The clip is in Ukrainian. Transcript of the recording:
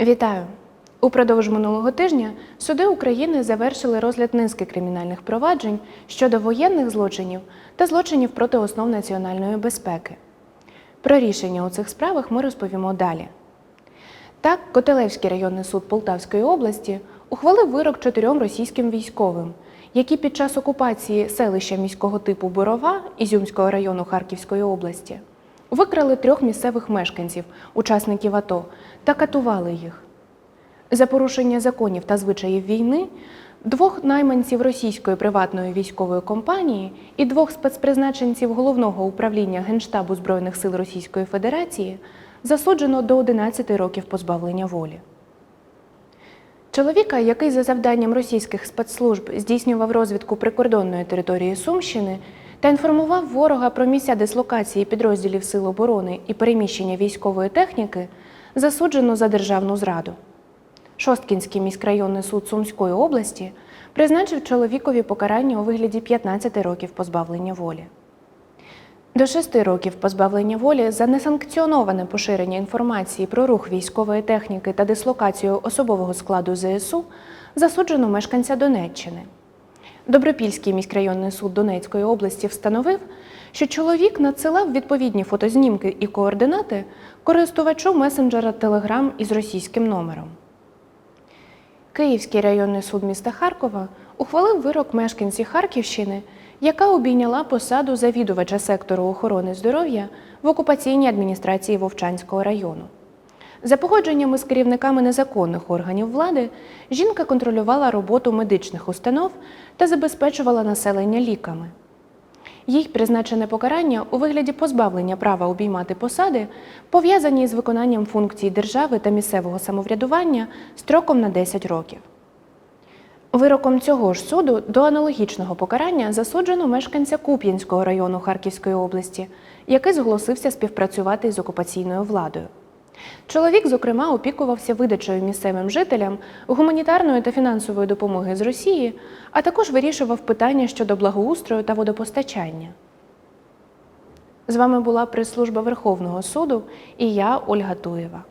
Вітаю! Упродовж минулого тижня суди України завершили розгляд низки кримінальних проваджень щодо воєнних злочинів та злочинів проти основ національної безпеки. Про рішення у цих справах ми розповімо далі. Так, Котелевський районний суд Полтавської області ухвалив вирок чотирьом російським військовим, які під час окупації селища міського типу Борова Ізюмського району Харківської області викрали трьох місцевих мешканців, учасників АТО, та катували їх. За порушення законів та звичаїв війни двох найманців російської приватної військової компанії і двох спецпризначенців головного управління Генштабу Збройних сил Російської Федерації засуджено до 11 років позбавлення волі. Чоловіка, який за завданням російських спецслужб здійснював розвідку прикордонної території Сумщини та інформував ворога про місця дислокації підрозділів Сил оборони і переміщення військової техніки, засуджено за державну зраду. Шосткінський міськрайонний суд Сумської області призначив чоловікові покарання у вигляді 15 років позбавлення волі. До 6 років позбавлення волі за несанкціоноване поширення інформації про рух військової техніки та дислокацію особового складу ЗСУ засуджено мешканця Донеччини. Добропільський міськрайонний суд Донецької області встановив, що чоловік надсилав відповідні фотознімки і координати користувачу месенджера Telegram із російським номером. Київський районний суд міста Харкова ухвалив вирок мешканці Харківщини, яка обійняла посаду завідувача сектору охорони здоров'я в окупаційній адміністрації Вовчанського району. За погодженнями з керівниками незаконних органів влади, жінка контролювала роботу медичних установ та забезпечувала населення ліками. Їй призначене покарання у вигляді позбавлення права обіймати посади, пов'язані з виконанням функцій держави та місцевого самоврядування строком на 10 років. Вироком цього ж суду до аналогічного покарання засуджено мешканця Куп'янського району Харківської області, який зголосився співпрацювати з окупаційною владою. Чоловік, зокрема, опікувався видачею місцевим жителям гуманітарної та фінансової допомоги з Росії, а також вирішував питання щодо благоустрою та водопостачання. З вами була прес-служба Верховного суду і я, Ольга Туєва.